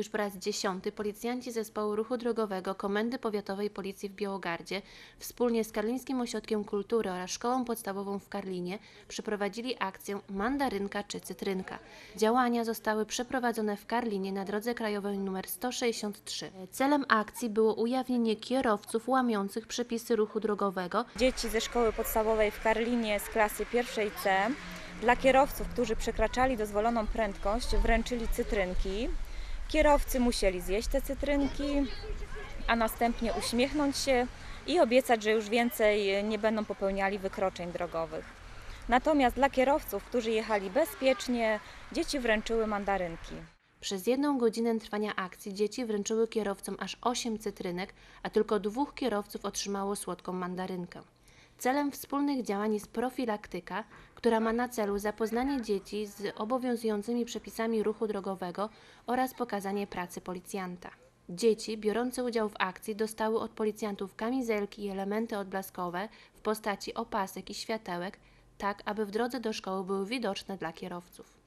Już po raz dziesiąty policjanci Zespołu Ruchu Drogowego Komendy Powiatowej Policji w Białogardzie wspólnie z Karlińskim Ośrodkiem Kultury oraz Szkołą Podstawową w Karlinie przeprowadzili akcję Mandarynka czy Cytrynka. Działania zostały przeprowadzone w Karlinie na drodze krajowej nr 163. Celem akcji było ujawnienie kierowców łamiących przepisy ruchu drogowego Dzieci ze szkoły podstawowej w Karlinie z klasy pierwszej C dla kierowców, którzy przekraczali dozwoloną prędkość, wręczyli cytrynki. Kierowcy musieli zjeść te cytrynki, a następnie uśmiechnąć się i obiecać, że już więcej nie będą popełniali wykroczeń drogowych. Natomiast dla kierowców, którzy jechali bezpiecznie, dzieci wręczyły mandarynki. Przez jedną godzinę trwania akcji dzieci wręczyły kierowcom aż 8 cytrynek, a tylko dwóch kierowców otrzymało słodką mandarynkę. Celem wspólnych działań jest profilaktyka, która ma na celu zapoznanie dzieci z obowiązującymi przepisami ruchu drogowego oraz pokazanie pracy policjanta. Dzieci biorące udział w akcji dostały od policjantów kamizelki i elementy odblaskowe w postaci opasek i światełek, tak aby w drodze do szkoły były widoczne dla kierowców.